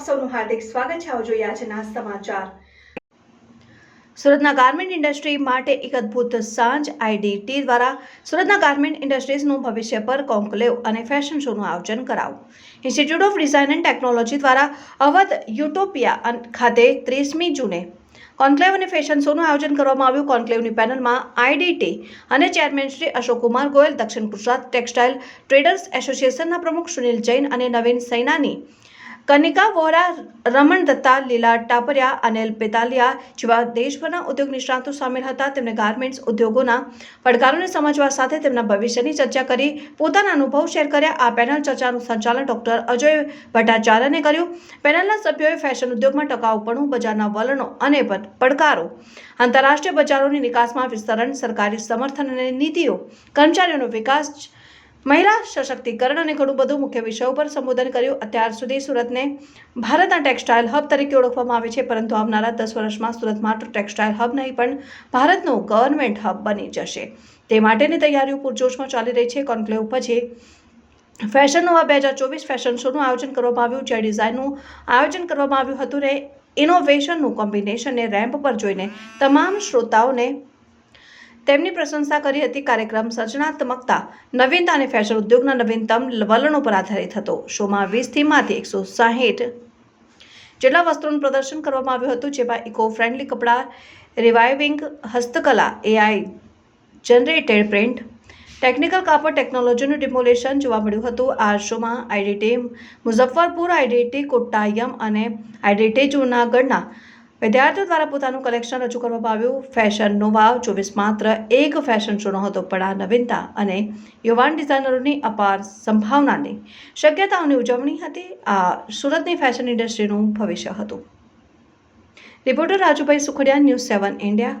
સૌનું હાર્દિક સ્વાગત છે. જોઈએ આજના સમાચાર. સુરતના ગાર્મેન્ટ ઇન્ડસ્ટ્રી માટે એક અદ્ભુત સાંજ આઈડીટી દ્વારા સુરતના ગાર્મેન્ટ ઇન્ડસ્ટ્રીઝનું ભવિષ્ય પર કોન્કલેવ અને ફેશન શોનું આયોજન કરાવું institute of design and technology દ્વારા અવધ યુટોપિયા ખાતે ત્રીસમી જૂને કોન્ક્લેવ અને ફેશન શોનું આયોજન કરવામાં આવ્યું. કોન્ક્લેવની પેનલમાં આઈડીટી અને ચેરમેન શ્રી અશોકકુમાર ગોયલ, દક્ષિણ ગુજરાત ટેક્સટાઇલ ટ્રેડર્સ એસોસિએશનના પ્રમુખ સુનિલ જૈન અને નવીન સૈનાની કનિકા વોરા, રમણ દત્તા, લીલા ટાપરિયા, અનિલ પેતાલિયા જેવા દેશભરના ઉદ્યોગ નિષ્ણાતો સામેલ હતા. તેમણે ગાર્મેન્ટ્સ ઉદ્યોગોના પડકારોને સમજવા સાથે તેમના ભવિષ્યની ચર્ચા કરી, પોતાના અનુભવ શેર કર્યા. આ પેનલ ચર્ચાનું સંચાલન ડોક્ટર અજય ભટ્ટાચાર્યને કર્યું. પેનલના સભ્યોએ ફેશન ઉદ્યોગમાં ટકાઉપણું બજારના વલણો અને પડકારો, આંતરરાષ્ટ્રીય બજારોની નિકાસમાં વિસ્તરણ, સરકારી સમર્થન અને નીતિઓ, કર્મચારીઓનો વિકાસ મહિલા સશક્તિકરણ અને ઘણું બધું મુખ્ય વિષયો પર સંબોધન કર્યું. અત્યાર સુધી સુરતને ભારતના ટેક્સટાઇલ હબ તરીકે ઓળખવામાં આવે છે, પરંતુ આવનારા દસ વર્ષમાં સુરત માત્ર ટેક્સટાઇલ હબ નહીં, પણ ભારતનું ગવર્મેન્ટ હબ બની જશે. તે માટેની તૈયારીઓ પૂરજોશમાં ચાલી રહી છે. કોન્ક્લેવ પછી ફેશનનું આ બે હજાર ચોવીસ ફેશન શોનું આયોજન કરવામાં આવ્યું. જે ડિઝાઇનનું આયોજન કરવામાં આવ્યું હતું ને ઇનોવેશનનું કોમ્બિનેશનને રેમ્પ પર જોઈને તમામ શ્રોતાઓને તેમની પ્રશંસા કરી હતી કાર્યક્રમ સર્જનાત્મકતા, નવીનતા અને ફેશન ઉદ્યોગના નવીનતમ વલણો પર આધારિત હતો. શોમાં વીસ થીમમાંથી એકસો સાહીઠ જેટલા વસ્ત્રોનું પ્રદર્શન કરવામાં આવ્યું હતું, જેમાં ઇકો ફ્રેન્ડલી કપડાં રિવાઇવિંગ હસ્તકલા એઆઈ જનરેટેડ પ્રિન્ટ ટેકનિકલ કાપડ ટેકનોલોજીનું ડિમોલેશન જોવા મળ્યું હતું. આ શોમાં આઈડીટી મુઝફ્ફરપુર આઈડીટી કોટ્ટાયમ અને આઈડીટી જૂનાગઢના વિદ્યાર્થીઓ દ્વારા પોતાનું કલેક્શન રજૂ કરવામાં આવ્યું. ફેશન નોવા ચોવીસ માત્ર, એક ફેશન શોનો હતો પણ આ નવીનતા અને યુવાન ડિઝાઇનરોની અપાર સંભાવનાની શક્યતાઓની ઉજવણી હતી. આ સુરતની ફેશન ઇન્ડસ્ટ્રીનું ભવિષ્ય હતું. Reporter Rajubhai Sukhadiya news seven India